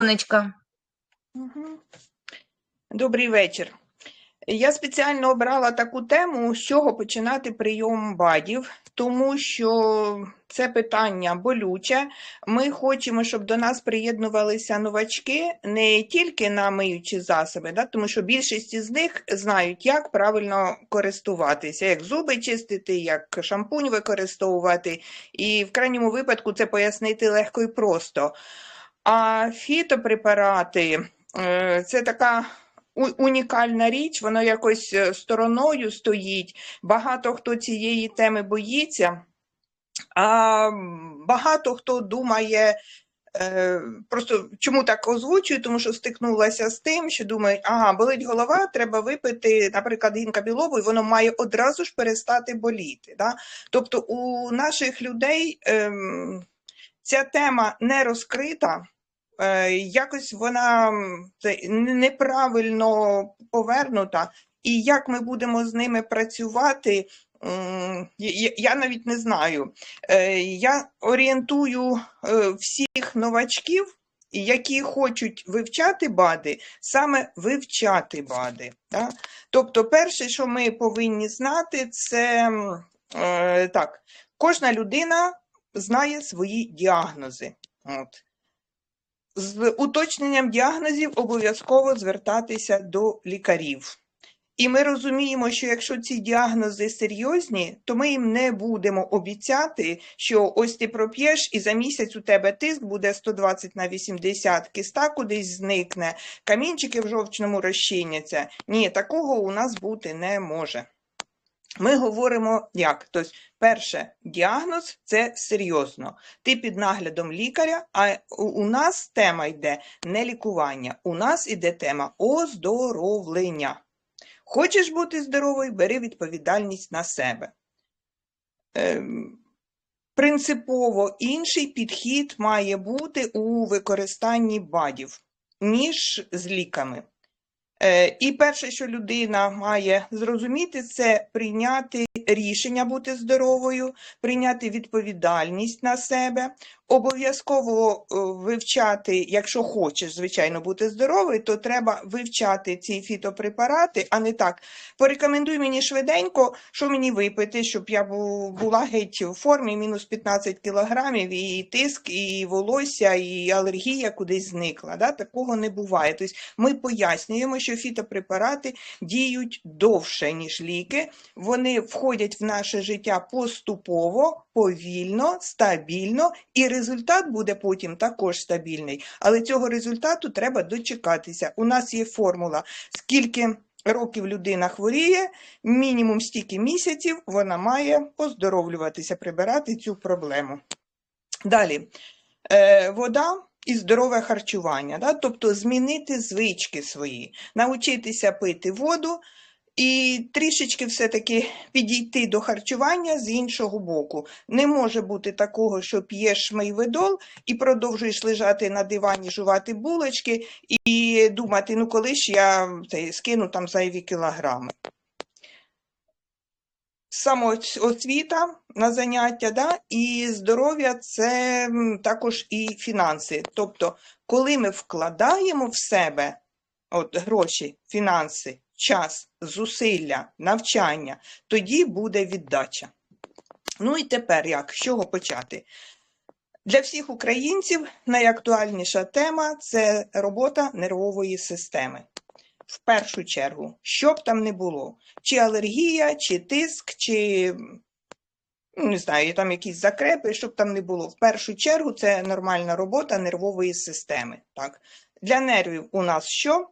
Сонечка. Добрий вечір. Я спеціально обрала таку тему, з чого починати прийом БАДів, тому що це питання болюче. Ми хочемо, щоб до нас приєднувалися новачки не тільки на миючі засоби, да, тому що більшість із них знають, як правильно користуватися, як зуби чистити, як шампунь використовувати. І в крайньому випадку це пояснити легко і просто. А фітопрепарати е, це така унікальна річ, воно якось е, стороною стоїть. Багато хто цієї теми боїться, а багато хто думає. е, Просто чому так озвучую? Тому що стикнулася з тим, що думають, ага, болить голова, треба випити, наприклад, гінка білобу, і воно має одразу ж перестати боліти. Да? Тобто у наших людей ем, ця тема не розкрита, е, якось вона неправильно повернута, і як ми будемо з ними працювати, я- навіть не знаю. Е, Я орієнтую е, всіх новачків, які хочуть вивчати БАДи, саме вивчати БАДи. Тобто, перше, що ми повинні знати, це так, кожна людина знає свої діагнози. От. З уточненням діагнозів обов'язково звертатися до лікарів. І ми розуміємо, що якщо ці діагнози серйозні, то ми їм не будемо обіцяти, що ось ти проп'єш і за місяць у тебе тиск буде 120 на 80, киста кудись зникне, камінчики в жовчному розчиняться. Ні, такого у нас бути не може. Ми говоримо як? Тобто, перше, діагноз це серйозно. Ти під наглядом лікаря, а у- нас тема йде не лікування. У нас іде тема оздоровлення. Хочеш бути здоровий, бери відповідальність на себе. Ем, принципово інший підхід має бути у використанні БАДів, ніж з ліками. Е, І перше, що людина має зрозуміти, це прийняти рішення бути здоровою, прийняти відповідальність на себе, обов'язково е, вивчати, якщо хочеш, звичайно, бути здоровий, то треба вивчати ці фітопрепарати, а не так. Порекомендуй мені швиденько, що мені випити, щоб я була геть в формі, мінус 15 кілограмів, і тиск, і волосся, і алергія кудись зникла. Да? Такого не буває. Тобто ми пояснюємо, що фітопрепарати діють довше, ніж ліки. Вони входять в наше життя поступово, повільно, стабільно, і результат буде потім також стабільний. Але цього результату треба дочекатися. У нас є формула, скільки років людина хворіє, мінімум стільки місяців вона має оздоровлюватися, прибирати цю проблему. Далі, е, вода і здорове харчування, да? тобто змінити звички свої, навчитися пити воду і трішечки все-таки підійти до харчування з іншого боку. Не може бути такого, що п'єш мейведол і продовжуєш лежати на дивані, жувати булочки і думати, ну коли ж я це, скину там зайві кілограми. Самоосвіта на заняття, да? і здоров'я це також і фінанси. Тобто, коли ми вкладаємо в себе от, гроші, фінанси, час, зусилля, навчання, тоді буде віддача. Ну і тепер як? З чого почати? Для всіх українців найактуальніша тема це робота нервової системи. В першу чергу, що б там не було, чи алергія, чи тиск, чи не знаю, там якісь закрепи, щоб там не було. В першу чергу це нормальна робота нервової системи. Так? Для нервів у нас що?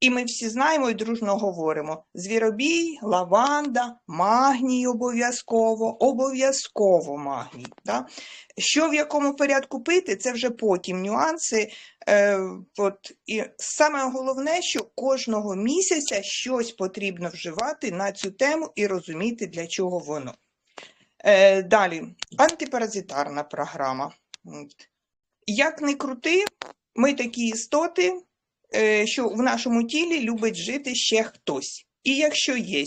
І ми всі знаємо і дружно говоримо: звіробій, лаванда, магній обов'язково, обов'язково магній. Да? Що в якому порядку пити, це вже потім нюанси. Е, от, і саме головне, що кожного місяця щось потрібно вживати на цю тему і розуміти, для чого воно. Е, далі, антипаразитарна програма. Як не крути, ми такі істоти, що в нашому тілі любить жити ще хтось. І якщо є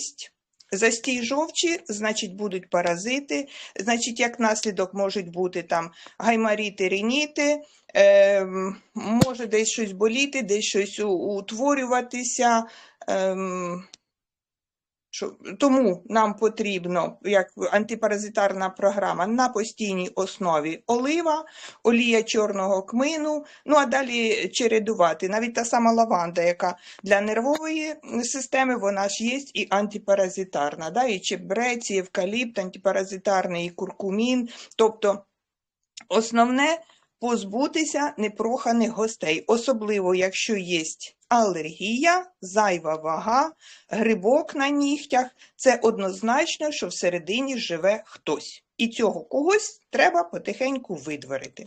Застій жовчі, значить, будуть паразити, значить, як наслідок можуть бути там гаймаріти, рініти, е, може десь щось боліти, десь щось утворюватися. Що, тому нам потрібно, як антипаразитарна програма, на постійній основі олива, олія чорного кмину, ну а далі чередувати. Навіть та сама лаванда, яка для нервової системи, вона ж є і антипаразитарна. Да? І чебрець, і евкаліпт, антипаразитарний, і куркумін. Тобто основне позбутися непроханих гостей, особливо якщо є алергія, зайва вага, грибок на нігтях, це однозначно, що всередині живе хтось. І цього когось треба потихеньку видворити.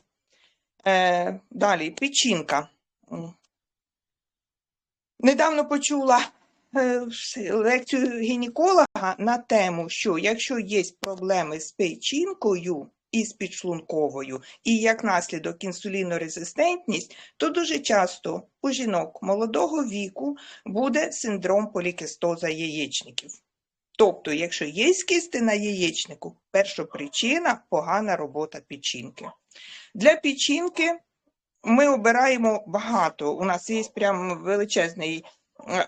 Е, далі, печінка. Недавно почула е, лекцію гінеколога на тему, що якщо є проблеми з печінкою і з підшлунковою, і як наслідок інсулінорезистентність, то дуже часто у жінок молодого віку буде синдром полікистоза яєчників. Тобто, якщо є кисти на яєчнику, першопричина погана робота печінки. Для печінки ми обираємо багато. У нас є прям величезний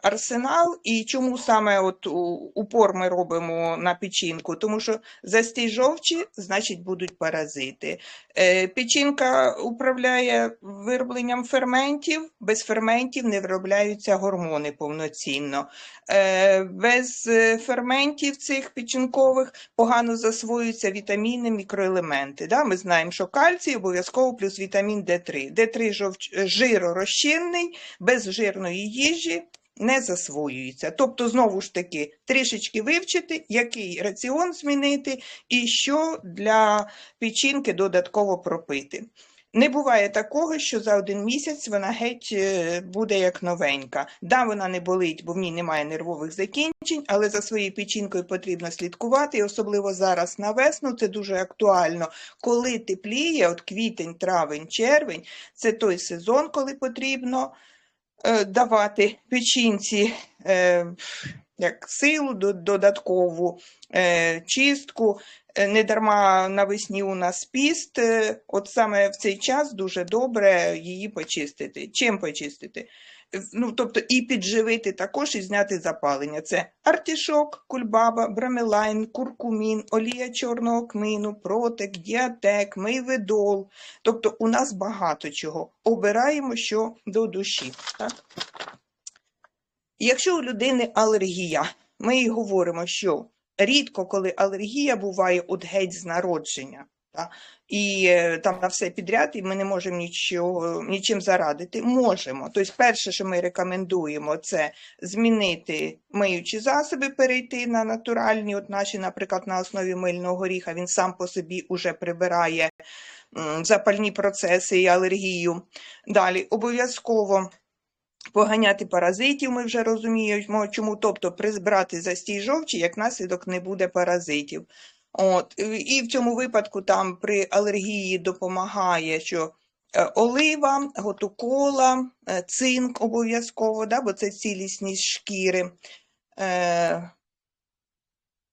арсенал. І чому саме от упор ми робимо на печінку? Тому що застій жовчі, значить, будуть паразити. Е, Печінка управляє виробленням ферментів. Без ферментів не виробляються гормони повноцінно. Е, Без е, ферментів цих печінкових погано засвоюються вітаміни, мікроелементи. Да? Ми знаємо, що кальцій обов'язково плюс вітамін Д3. Д3 жовч... жиророзчинний, без жирної їжі не засвоюється. Тобто, знову ж таки, трішечки вивчити, який раціон змінити і що для печінки додатково пропити. Не буває такого, що за один місяць вона геть е, буде як новенька. Да, вона не болить, бо в ній немає нервових закінчень, але за своєю печінкою потрібно слідкувати, і особливо зараз на весну це дуже актуально. Коли тепліє, от квітень, травень, червень, це той сезон, коли потрібно давати печінці е, як силу додаткову, е, чистку. Е, Недарма навесні у нас піст, е, от саме в цей час дуже добре її почистити. Чим почистити? Ну, тобто і підживити також, і зняти запалення. Це артішок, кульбаба, брамелайн, куркумін, олія чорного кмину, протек, діатек, мейведол. Тобто у нас багато чого. Обираємо, що до душі. Так? Якщо у людини алергія, ми й говоримо, що рідко, коли алергія буває от геть з народження, і е, там на все підряд, і ми не можемо нічого, нічим зарадити. Можемо. Тобто, перше, що ми рекомендуємо, це змінити миючі засоби, перейти на натуральні. От наші, наприклад, на основі мильного горіха, він сам по собі уже прибирає запальні процеси і алергію. Далі обов'язково поганяти паразитів, ми вже розуміємо, чому, тобто прибрати застій жовчі, як наслідок не буде паразитів. От, і- в цьому випадку там при алергії допомагає, що е, олива, готукола, е, цинк обов'язково, да, бо це цілісність шкіри. Е,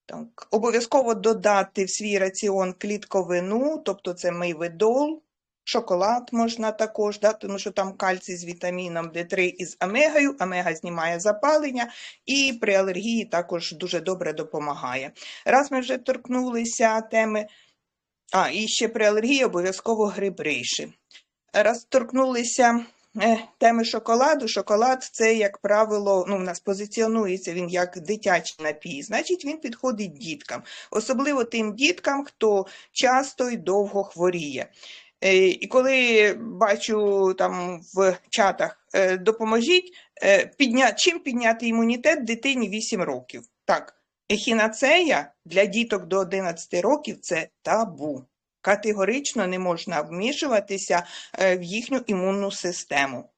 так, обов'язково додати в свій раціон клітковину, тобто це мейведол, Шоколад можна також, да, тому що там кальцій з вітаміном Д3 і з омегою. Омега знімає запалення і при алергії також дуже добре допомагає. Раз ми вже торкнулися теми, а, і ще при алергії обов'язково гриб рейші. Раз торкнулися е, теми шоколаду, шоколад це, як правило, ну, у нас позиціонується він як дитячий напій, значить він підходить діткам, особливо тим діткам, хто часто і довго хворіє. Е, І коли бачу там в чатах, е, допоможіть, е, підня... чим підняти імунітет дитині 8 років? Так, ехінацея для діток до 11 років це табу. Категорично не можна вмішуватися в їхню імунну систему.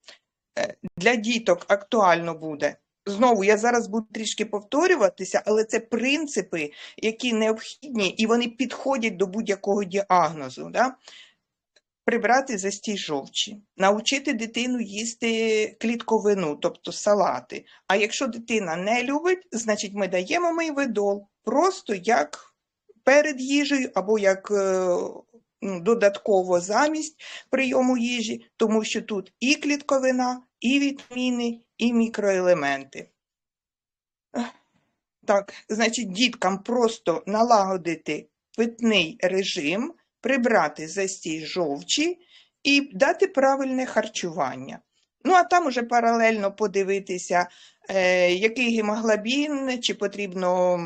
Для діток актуально буде. Знову я зараз буду трішки повторюватися, але це принципи, які необхідні і вони підходять до будь-якого діагнозу. Да? Прибрати застій жовчі, навчити дитину їсти клітковину, тобто салати. А якщо дитина не любить, значить ми даємо мейвидол просто як перед їжею або як е, ну, додатково замість прийому їжі, тому що тут і клітковина, і вітаміни, і мікроелементи. Так, значить, діткам просто налагодити питний режим, прибрати застій жовчі і дати правильне харчування. Ну, а там уже паралельно подивитися, е, який гемоглобін, чи потрібно,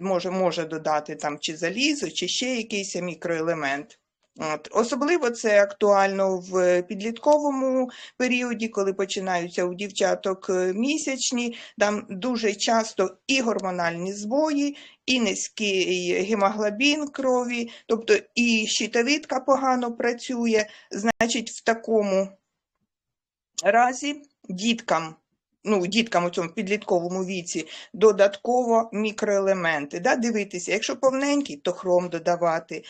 може, може додати там чи залізо, чи ще якийсь мікроелемент. От. Особливо це актуально в підлітковому періоді, коли починаються у дівчаток е, місячні, там дуже часто і гормональні збої, і низький гемоглобін крові, тобто і щитовидка погано працює. Значить, в такому разі діткам, ну, діткам у цьому підлітковому віці додатково мікроелементи. Да? Дивитися, якщо повненький, то хром додавати.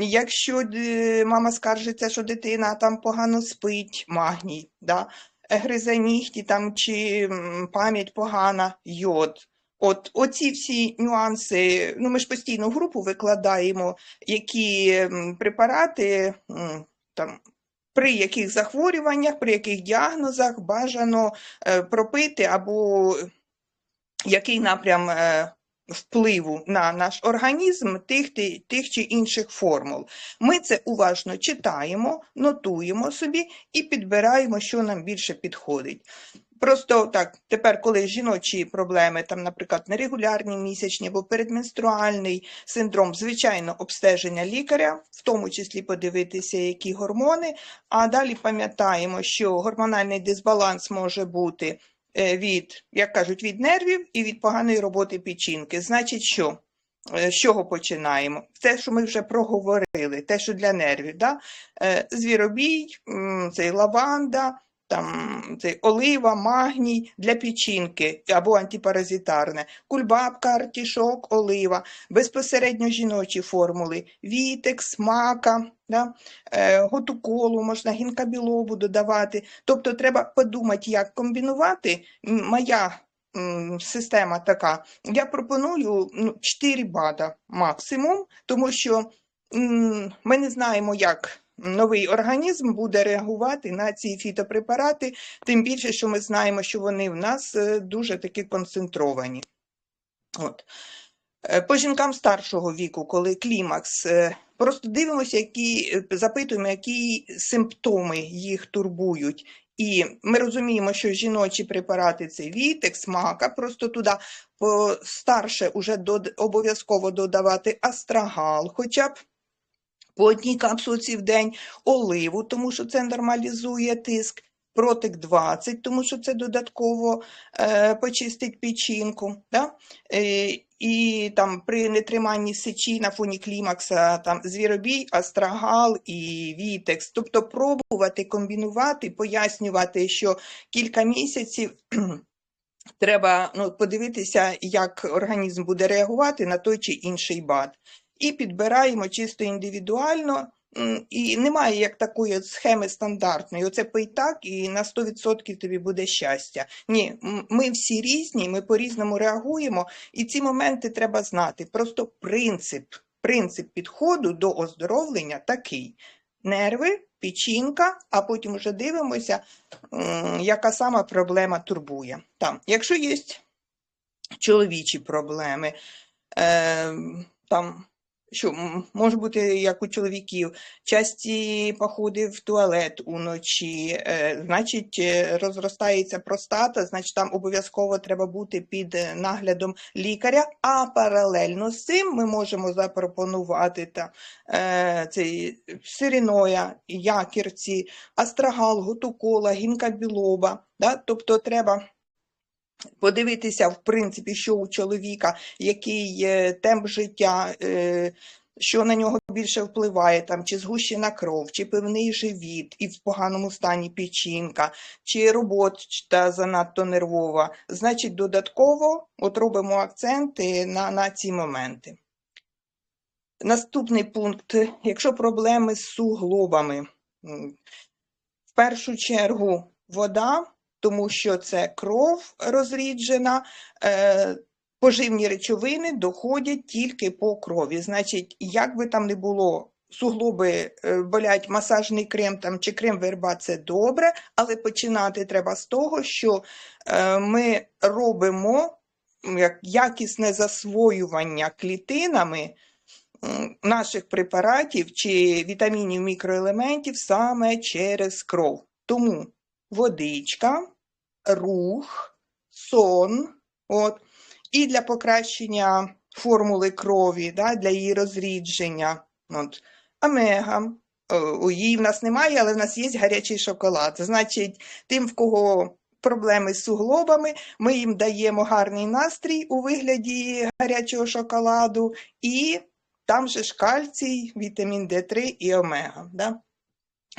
Якщо е, мама скаржиться, що дитина там погано спить, магній, да? гризе нігті там, чи пам'ять погана, йод. От оці всі нюанси, ну ми ж постійно групу викладаємо, які препарати там при яких захворюваннях, при яких діагнозах бажано е, пропити, або який напрям е, впливу на наш організм тих, тих чи інших формул. Ми це уважно читаємо, нотуємо собі і підбираємо, що нам більше підходить. Просто так, тепер, коли жіночі проблеми, там, наприклад, нерегулярні місячні або передменструальний синдром, звичайно, обстеження лікаря, в тому числі подивитися, які гормони. А далі пам'ятаємо, що гормональний дисбаланс може бути е, від, як кажуть, від нервів і від поганої роботи печінки. Значить, що? Е, З чого починаємо? Те, що ми вже проговорили, те, що для нервів, да? Е, звіробій, цей лаванда, там цей олива, магній для печінки або антипаразитарне, кульбабка, артішок, олива, безпосередньо жіночі формули, вітекс, мака, да? е, готуколу, можна гінкабілобу додавати. Тобто треба подумати, як комбінувати. Моя система така. Я пропоную ну, 4 бада максимум, тому що ми не знаємо, як новий організм буде реагувати на ці фітопрепарати, тим більше, що ми знаємо, що вони в нас е, дуже таки концентровані. От. Е, По жінкам старшого віку, коли клімакс, е, просто дивимося, які запитуємо, які симптоми їх турбують. І ми розуміємо, що жіночі препарати це вітекс, мака, просто туди старше уже дод- обов'язково додавати астрагал, хоча б по одній капсулці в день, оливу, тому що це нормалізує тиск, протик 20, тому що це додатково е, почистить печінку. Да? Е, і там при нетриманні сечі на фоні клімакса там звіробій, астрагал і вітекс. Тобто пробувати комбінувати, пояснювати, що кілька місяців треба ну, подивитися, як організм буде реагувати на той чи інший бад. І підбираємо чисто індивідуально. І немає як такої схеми стандартної. Оце пий так, і на 100% тобі буде щастя. Ні, ми всі різні, ми по-різному реагуємо, і ці моменти треба знати. Просто принцип, принцип підходу до оздоровлення такий: нерви, печінка, а потім вже дивимося, яка сама проблема турбує. Там, якщо є чоловічі проблеми, е, там. Що може бути як у чоловіків, часті походи в туалет уночі, е, значить, е, розростається простата, значить, там обов'язково треба бути під е, наглядом лікаря. А паралельно з цим ми можемо запропонувати та, е, цей сиріноя, якірці, астрагал, готукола, гінкабілоба. Да? Тобто треба подивитися, в принципі, що у чоловіка, який е, темп життя, е, що на нього більше впливає, там, чи згущена кров, чи пивний живіт, і в поганому стані печінка, чи робота занадто нервова. Значить, додатково от робимо акценти на, на ці моменти. Наступний пункт, якщо проблеми з суглобами, В першу чергу вода, тому що це кров розріджена, е, поживні речовини доходять тільки по крові. Значить, як би там не було, суглоби е, болять, масажний крем там чи крем верба це добре, але починати треба з того, що е, ми робимо як якісне засвоювання клітинами наших препаратів чи вітамінів, мікроелементів саме через кров. Тому водичка, рух, сон, от, і для покращення формули крові, да, для її розрідження. От, омега. У її в нас немає, але в нас є гарячий шоколад. Значить, тим, в кого проблеми з суглобами, ми їм даємо гарний настрій у вигляді гарячого шоколаду, і там же ж кальцій, вітамін Д3 і омега. Да?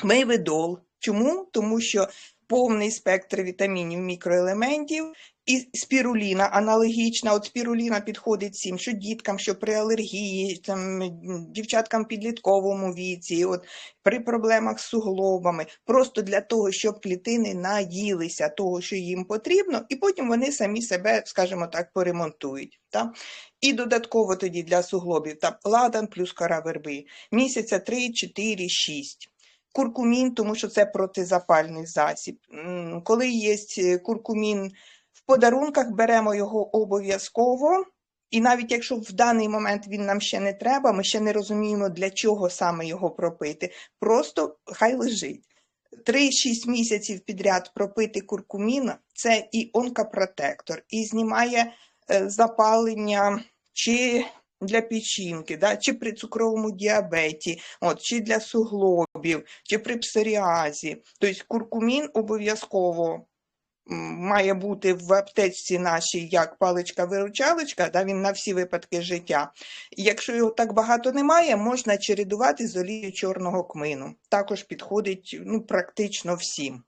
Мейведол. Чому? Тому що повний спектр вітамінів, мікроелементів і спіруліна аналогічна. От спіруліна підходить всім, що діткам, що при алергії, там, дівчаткам в підлітковому віці, от, при проблемах з суглобами, просто для того, щоб клітини наїлися того, що їм потрібно, і потім вони самі себе, скажімо так, поремонтують. Та? І додатково тоді для суглобів там, ладан плюс кора верби, місяця 3, 4, 6 куркумін, тому що це протизапальний засіб. Коли є е, куркумін в подарунках, беремо його обов'язково. І навіть якщо в даний момент він нам ще не треба, ми ще не розуміємо, для чого саме його пропити. Просто хай лежить. 3-6 місяців підряд пропити куркумін – це і онкопротектор, і знімає е, запалення чи для печінки, да, чи при цукровому діабеті, от, чи для суглобів, чи при псоріазі. Тобто куркумін обов'язково має бути в аптечці нашій як паличка-виручалочка, да, він на всі випадки життя. Якщо його так багато немає, можна чередувати з олією чорного кмину. Також підходить ну, практично всім.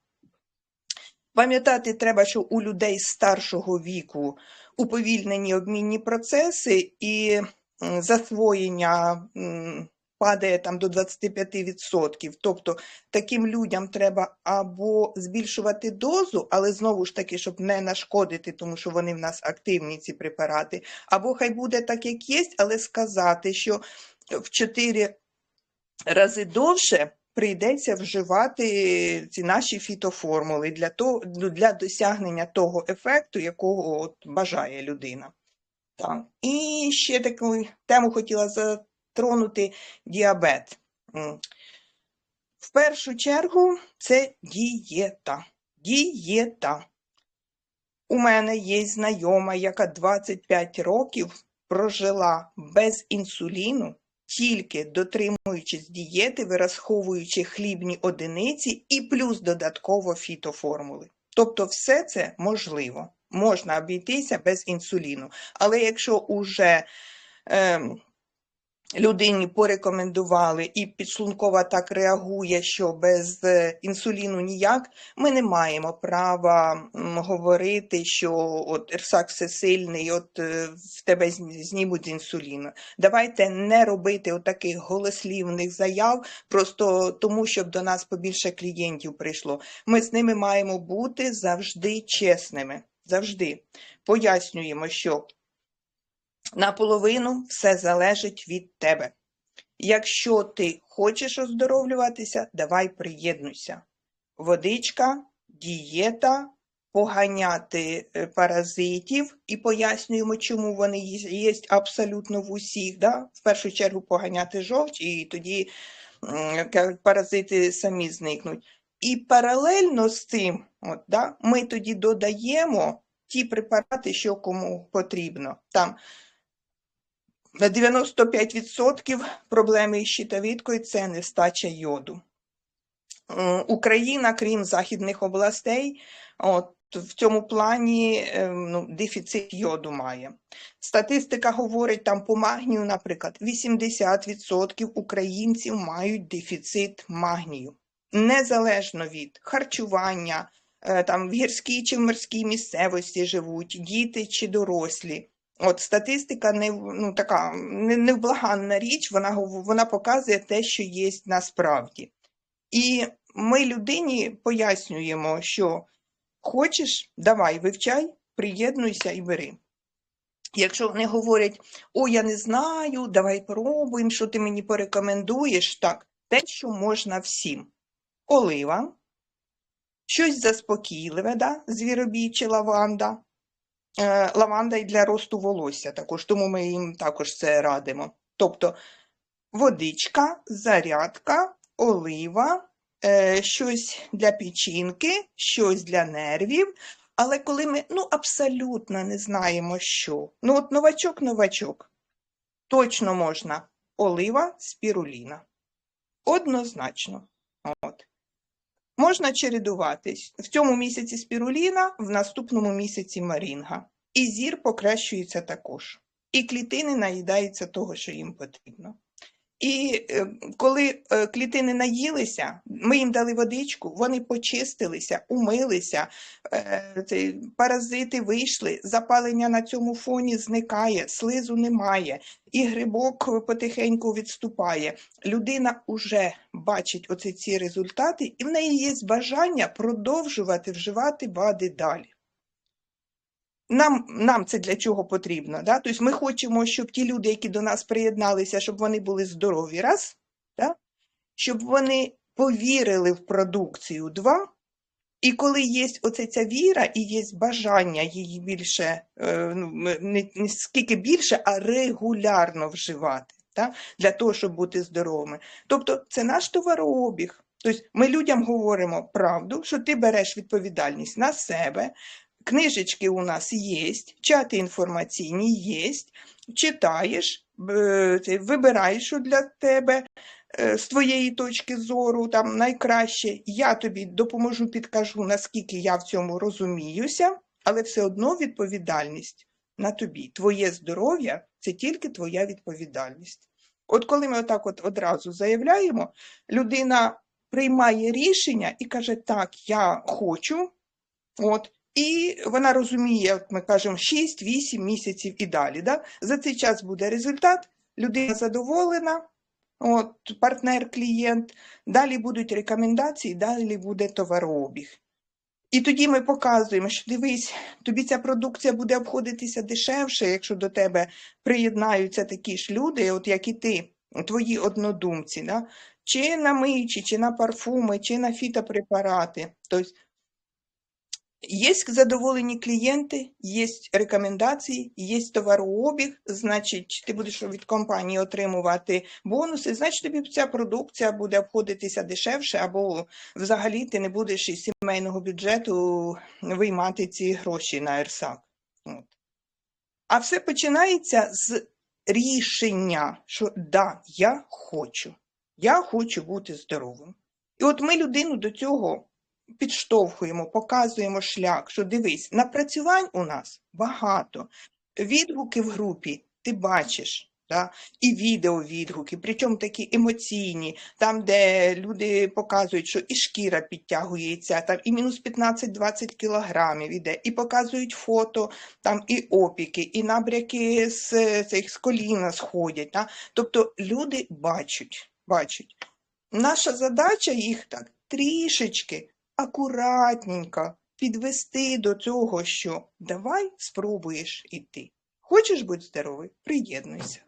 Пам'ятати треба, що у людей старшого віку уповільнені обмінні процеси і засвоєння падає там до 25%. Тобто таким людям треба або збільшувати дозу, але знову ж таки, щоб не нашкодити, тому що вони в нас активні ці препарати, або хай буде так, як є, але сказати, що в 4 рази довше прийдеться вживати ці наші фітоформули для, того, для досягнення того ефекту, якого от бажає людина. Так. І ще таку тему хотіла затронути діабет. В першу чергу це дієта. Дієта. У мене є знайома, яка 25 років прожила без інсуліну, тільки дотримуючись дієти, вираховуючи хлібні одиниці і плюс додатково фітоформули. Тобто все це можливо. Можна обійтися без інсуліну. Але якщо уже ем, людині порекомендували і підшлункова так реагує, що без е, інсуліну ніяк, ми не маємо права говорити, що от ірсак всесильний, от е, в тебе знімуть з інсуліну. Давайте не робити отаких голослівних заяв, просто тому, щоб до нас побільше клієнтів прийшло. Ми з ними маємо бути завжди чесними. Завжди пояснюємо, що наполовину все залежить від тебе. Якщо ти хочеш оздоровлюватися, давай приєднуйся. Водичка, дієта, поганяти е, паразитів і пояснюємо, чому вони є абсолютно в усіх. Да? В першу чергу поганяти жовч, і тоді паразити самі зникнуть. І паралельно з цим, от, да, ми тоді додаємо ті препарати, що кому потрібно. Там на 95% проблеми із щитовідкою це нестача йоду. Україна, крім західних областей, от, в цьому плані е, ну, дефіцит йоду має. Статистика говорить там по магнію, наприклад, 80% українців мають дефіцит магнію. Незалежно від харчування, е, там в гірській чи в морській місцевості живуть, діти чи дорослі. От статистика не ну, така не- невблаганна річ, вона, вона показує те, що є насправді. І ми людині пояснюємо, що хочеш, давай, вивчай, приєднуйся і бери. Якщо вони говорять, о, я не знаю, давай пробуємо, що ти мені порекомендуєш, так, те, що можна всім. Олива, щось заспокійливе, да? звіробій лаванда. Е, лаванда і для росту волосся також, тому ми їм також це радимо. Тобто водичка, зарядка, олива, е, щось для печінки, щось для нервів. Але коли ми ну, абсолютно не знаємо, що. Ну, от новачок-новачок, точно можна олива, спіруліна. Однозначно. От. Можна чередуватись. В цьому місяці спіруліна, в наступному місяці марінга. І зір покращується також. І клітини наїдаються того, що їм потрібно. І е, коли е, клітини наїлися, ми їм дали водичку, вони почистилися, умилися, е, паразити вийшли, запалення на цьому фоні зникає, слизу немає, і грибок потихеньку відступає. Людина вже бачить оці ці результати, і в неї є бажання продовжувати вживати БАДи далі. Нам, нам це для чого потрібно? Да? Тобто ми хочемо, щоб ті люди, які до нас приєдналися, щоб вони були здорові, раз, да? щоб вони повірили в продукцію, два. І коли є оця ця віра і є бажання її більше, е, ну, не, не скільки більше, а регулярно вживати, да? для того, щоб бути здоровими. Тобто це наш товарообіг. Тобто ми людям говоримо правду, що ти береш відповідальність на себе, Книжечки у нас є, чати інформаційні є, читаєш, вибираєш, що для тебе е, з твоєї точки зору там найкраще. Я тобі допоможу, підкажу, наскільки я в цьому розуміюся, але все одно відповідальність на тобі. Твоє здоров'я це тільки твоя відповідальність. От коли ми отак от одразу заявляємо, людина приймає рішення і каже: Так, я хочу. От, і вона розуміє, як ми кажемо, 6-8 місяців і далі. Да? За цей час буде результат, людина задоволена, от, партнер, клієнт, далі будуть рекомендації, далі буде товарообіг. І тоді ми показуємо, що дивись, тобі ця продукція буде обходитися дешевше, якщо до тебе приєднаються такі ж люди, от як і ти, твої однодумці, да? чи на мичі, чи на парфуми, чи на фітопрепарати. Тобто Є задоволені клієнти, є рекомендації, є товарообіг, значить, ти будеш від компанії отримувати бонуси, значить тобі ця продукція буде обходитися дешевше, або взагалі ти не будеш із сімейного бюджету виймати ці гроші на ЕРСАК. От. А все починається з рішення, що да, я хочу, я хочу бути здоровим. І от ми людину до цього підштовхуємо, показуємо шлях, що дивись, напрацювань у нас багато. Відгуки в групі ти бачиш. Да? І відеовідгуки, причому такі емоційні, там, де люди показують, що і шкіра підтягується, там і мінус 15-20 кілограмів іде, і показують фото, там і опіки, і набряки з, цих, з коліна сходять. Да? Тобто люди бачать, бачать. Наша задача їх так трішечки акуратненько підвести до цього, що давай спробуєш іти. Хочеш бути здоровий? Приєднуйся.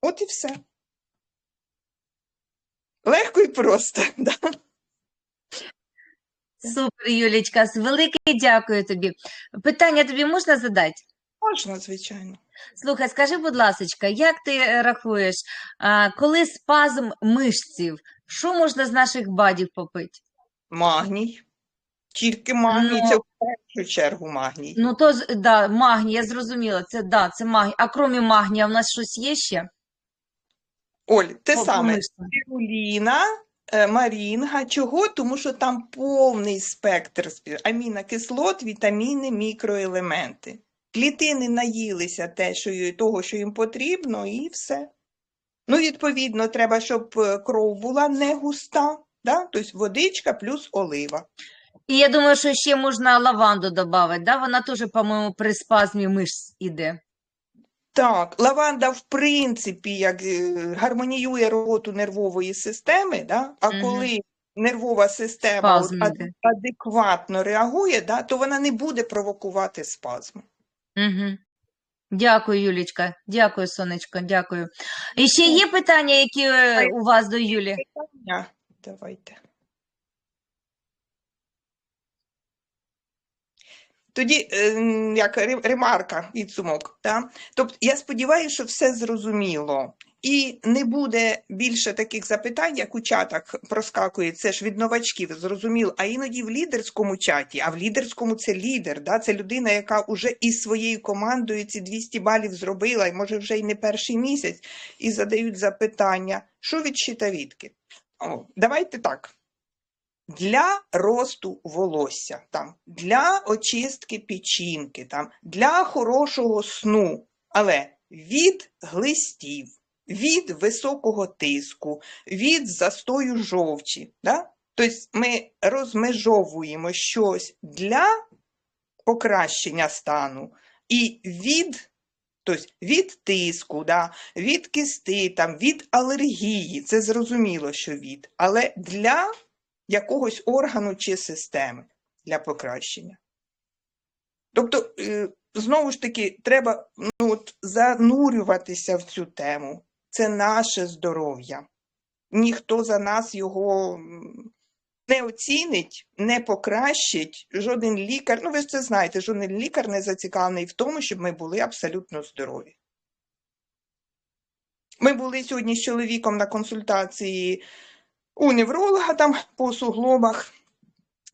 От і все. Легко і просто. Да? Супер, Юлічка, велике дякую тобі. Питання тобі можна задати? Можна, звичайно. Слухай, скажи, будь ласочка, як ти е, рахуєш, коли спазм мишців, що можна з наших бадів попити? Магній. Тільки магній, Ну. це в першу чергу магній. Ну, то да, магній, я зрозуміла, це да, це магній. А крім магнія, в нас щось є ще? Оль, те по саме. Спіруліна, е, марінга. Чого? Тому що там повний спектр амінокислот, вітаміни, мікроелементи. Клітини наїлися те, що, того, що їм потрібно, і все. Ну, відповідно, треба, щоб е, кров була не густа, да? тобто водичка плюс олива. І я думаю, що ще можна лаванду додати, да? Вона теж, по-моєму, при спазмі мишць іде. Так, лаванда, в принципі, як е, гармоніює роботу нервової системи, да? а Мгм. коли нервова система Спазм ад- іде. адекватно реагує, да, то вона не буде провокувати спазм. Угу. Дякую, Юлічка. Дякую, сонечко, дякую. І ще є питання, які е, у вас до Юлі? Питання? Давайте. Тоді, е, як ремарка, підсумок. Да? Тобто, я сподіваюся, що все зрозуміло. І не буде більше таких запитань, як у чатах проскакує. Це ж від новачків, зрозуміло. А іноді в лідерському чаті, а в лідерському це лідер, да? це людина, яка вже із своєю командою ці 200 балів зробила, і може вже й не перший місяць, і задають запитання, що від щитовідки? Давайте так. Для росту волосся, там, для очистки печінки, там, для хорошого сну, але від глистів, від високого тиску, від застою жовчі. Да? Тобто ми розмежовуємо щось для покращення стану і від, тобто від тиску, да, від кисти, там, від алергії. Це зрозуміло, що від, але для якогось органу чи системи для покращення. Тобто, е, знову ж таки, треба ну, от, занурюватися в цю тему. Це наше здоров'я. Ніхто за нас його не оцінить, не покращить. Жоден лікар, ну ви ж це знаєте, жоден лікар не зацікавлений в тому, щоб ми були абсолютно здорові. Ми були сьогодні з чоловіком на консультації у невролога там по суглобах.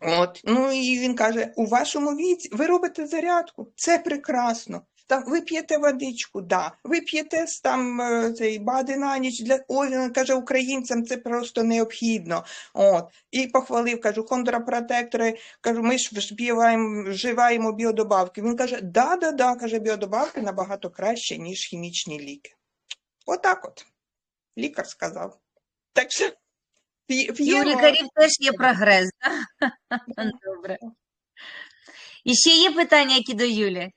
От. Ну і він каже: у вашому віці ви робите зарядку, це прекрасно. Там ви п'єте водичку, да. ви п'єте там е, цей бади на ніч для ой, він каже, українцям це просто необхідно. От. І похвалив, кажу, контрпротектори, кажу, ми ж вживаємо, вживаємо біодобавки. Він каже, да, да, да, каже, біодобавки набагато краще, ніж хімічні ліки. Отак от. Лікар сказав. Так що у лікарів теж є прогрес. Да? Добре. І ще є питання, які до Юлі?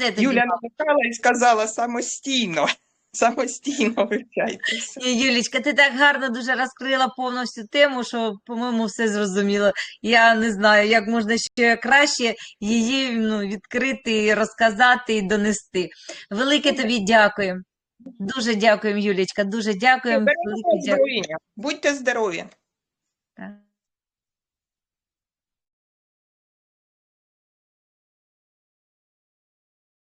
Все тоді. Юля намикала і сказала самостійно. Самостійно вивчайтеся. Ні, Юлічка, ти так гарно дуже розкрила повністю тему, що, по-моєму, все зрозуміло. Я не знаю, як можна ще краще її ну, відкрити, розказати і донести. Велике тобі дякую. Дуже дякуємо, Юлічка, дуже дякуємо. Велике дякую. Будьте здорові. Так.